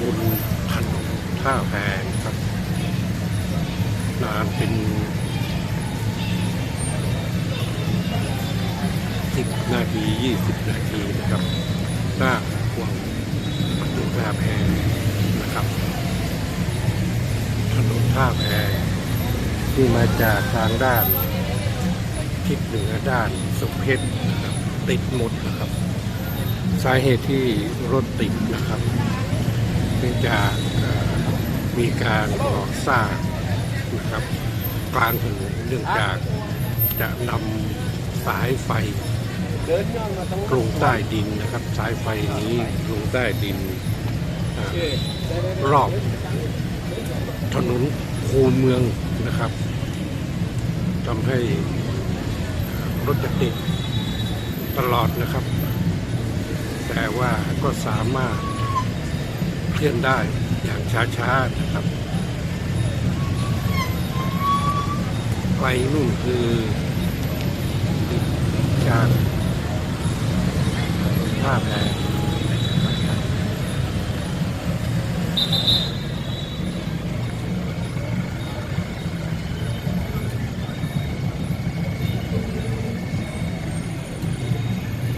บนถนนท่าแพครับ นานเป็นสิบนาทียี่สิบนาทีนะครับหน้าห่วงประตูท่าแพนะครับถนนท่าแพที่มาจากทางด้านทิศเหนือด้านสุเพชรติดหมดนะครับ สาเหตุที่รถติดนะครับ เนื่องจากมีการก่อสร้างนะครับกลางถนนเนื่องจากจะนำสายไฟลงใต้ดินนะครับ สายไฟนี้ลงใต้ดินรอบถนนคูเมืองนะครับทำให้รถจะติดตลอดนะครับ แต่ว่าก็สามารถ เคลื่อนได้อย่างช้าๆนะครับไกลนู่นคือจากท่าแพ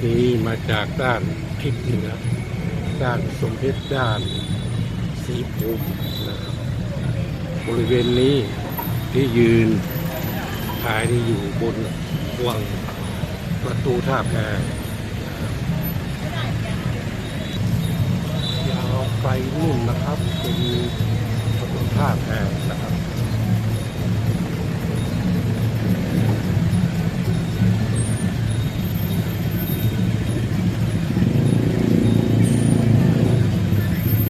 นี้มาจากด้านทิศเหนือ ด้านสมเพชรด้านสีภูมินะครับบริเวณนี้ที่ยืนถ่ายที่อยู่บนห่วงประตูท่าแพยาวไปนู่นนะครับเป็นประตูท่าแพนะครับ